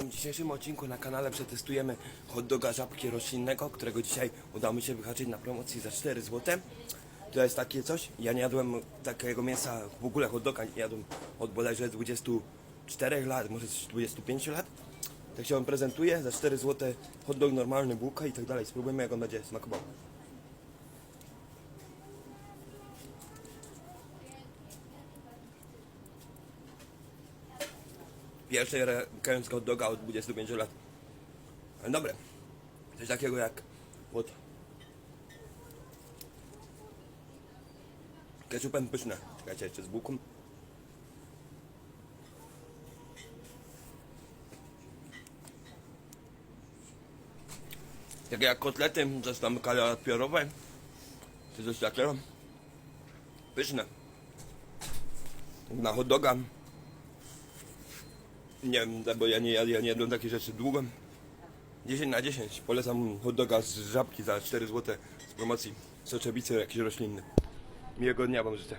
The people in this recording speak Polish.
W dzisiejszym odcinku na kanale przetestujemy hot doga żabki roślinnego, którego dzisiaj udało mi się wyhaczyć na promocji za 4 zł. To jest takie coś, ja nie jadłem takiego mięsa, w ogóle hot doga nie jadłem od bodajże 24 lat, może 25 lat. Tak się on prezentuje, za 4 zł hot dog normalny, bułka i tak dalej. Spróbujemy jak on będzie smakował. Pierwszy kęs hot doga od 25 lat. Ale dobre. Coś takiego jak pod ketchupem pyszne. Czekajcie jeszcze z bułką. Takie jak kotlety, coś tam kalafiorowe. Czy coś takiego. Pyszne. Na hot doga. Nie wiem, bo ja nie, ja, ja nie jadłem takich rzeczy długo. 10 na 10. Polecam hot doga z żabki za 4 zł z promocji. Soczewicy jakiś roślinny. Miłego dnia wam życzę.